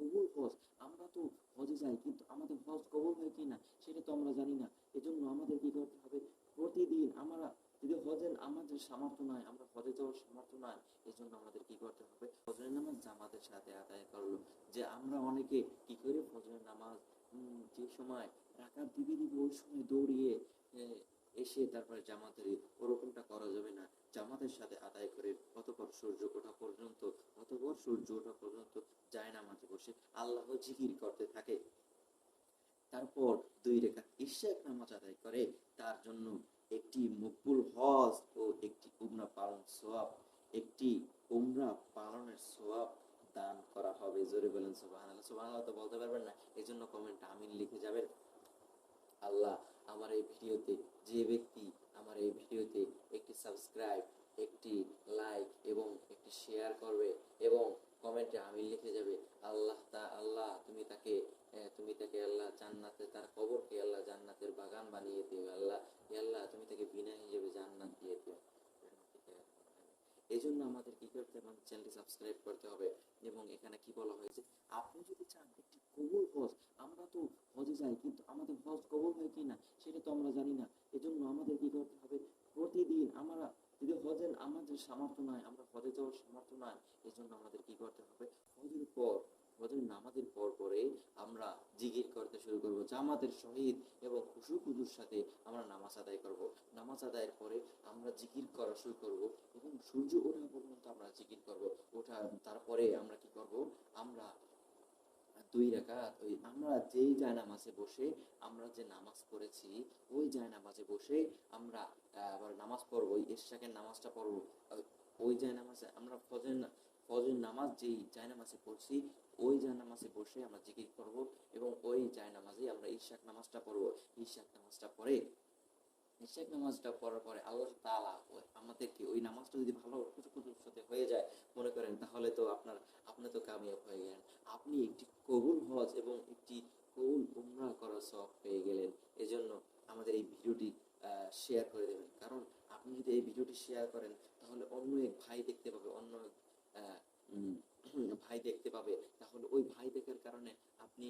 কবুল হজ আমরা তো হজে যাই, কিন্তু আমাদের হজ কবুল হয় কি না, সেটা তো আমরা জানি না। এজন্য আমাদের কি করতে হবে? প্রতিদিন আমরা যদি হজের আমাদের সামর্থ্য নাই, আমরা হজে যাওয়ার সামর্থ্য নাই, এজন্য আমাদের কি করতে হবে? ফজরের নামাজ জামাতের সাথে আদায় করল। যে আমরা অনেকে কি করে? ফজরের নামাজ যে সময় রাকাত দিবি দিবি ওই সময় দৌড়িয়ে এসে তারপরে জামাতের ওরকমটা করা যাবে না। জামাতের সাথে আদায় করে অতপর সূর্য ওঠা পর্যন্ত, অতপর সূর্য ওঠা পর্যন্ত যায় নামাজে বসে আল্লাহ জিকির করতে থাকে। তারপর দুই রেখা ইশাক নামাজ আদায় করে, তার জন্য একটি মকবুল হজ ও একটি উমরা পালন সোয়াব একটি উমরা পালনের সোয়াব দান করা হবে। জোরে বলেন সুবহানাল্লাহ। সুবহানাল্লাহ তো বলতে পারবেন না এই জন্য কমেন্ট আমিন লিখে যাবেন। আল্লাহ আমার এই ভিডিওতে, যে ব্যক্তি আমার এই ভিডিওতে একটি সাবস্ক্রাইব একটি লাইক এবং একটি শেয়ার করবে এবং কমেন্টে আমি লিখে যাবে, আল্লাহ তা, আল্লাহ, তুমি তাকে তুমি তাকে আল্লাহ জান্নাতে, তার কবরকে আল্লাহ জান্নাতের বাগান বানিয়ে দেবে, আল্লাহ আল্লাহ, তুমি তাকে বিনা হিসেবে এই জন্য আমাদের কি করতে হবে? চ্যানেলটি সাবস্ক্রাইব করতে হবে এবং এখানে কি বলা হয়েছে? আপনি যদি চান একটি কবুল হজ, আমরা তো হজে যাই, কিন্তু আমাদের হজ কবুল হয় কি না সেটা তো আমরা জানি না। এজন্য আমাদের কি করতে হবে? প্রতিদিন আমরা যদি হজের আমাদের সামর্থ্য নাই, আমরা হজে যাওয়ার সামর্থ্য নাই, এজন্য আমাদের কি করতে হবে? হজের নামাজের পর পরে আমরা জিকির করতে শুরু করব, জামাতের সহিত এবং খুশু খুজুর সাথে আমরা নামাজ আদায় করব। নামাজ আদায়ের পরে আমরা জিকির করা শুরু করব এবং সূর্য ওঠা পর্যন্ত আমরা জিকির করব। ওঠা তারপরে আমরা কি করব? আমরা দুই রাকাত, ওই আমরা যেই জায় নামাজে বসে আমরা যে নামাজ পড়েছি, ওই জায় নামাজে বসে আমরা আবার নামাজ পড়ব, ওই ইশাকের নামাজটা পড়ব। ওই- ওই জায় নামাজে আমরা ফজর ফজর নামাজ যেই জায় নামাজে পড়ছি, ওই জায় নামাজে বসে আমরা জিকির করব এবং ওই জায় নামাজে আমরা ইশাক নামাজটা পড়ব। ইশাক নামাজটা পড়ে ইশাক নামাজটা পড়ার পরে আল্লাহ ওই আমাদেরকে ওই নামাজটা যদি ভালো কুচুকুচুর সাথে হয়ে যায়, মনে করেন তাহলে তো আপনার, আপনি তো কামিয়াব হয়ে গেলেন। আপনি একটি কবুল হজ এবং একটি কবুল উমরা করার সব পেয়ে গেলেন। এজন্য আমাদের এই ভিডিওটি শেয়ার করে দেবেন। কারণ আপনি যদি এই ভিডিওটি শেয়ার করেন, তাহলে অন্য এক ভাই দেখতে পাবে, অন্য এক ভাই দেখতে পাবে। তাহলে ওই ভাই দেখার কারণে আপনি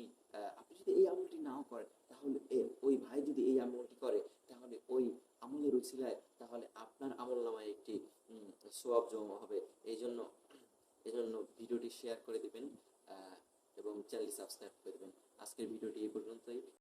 আপনি যদি এই আমলটি নাও করেন, তাহলে ওই ভাই যদি এই আমলটি করে, তাহলে ওই আমলের উছিলায় তাহলে আপনার আমল নামায় একটি সোয়াব জমা হবে। এই জন্য এই জন্য ভিডিওটি শেয়ার করে দিবেন এবং চ্যানেলটি সাবস্ক্রাইব করে দেবেন। আজকের ভিডিওটি এই পর্যন্তই।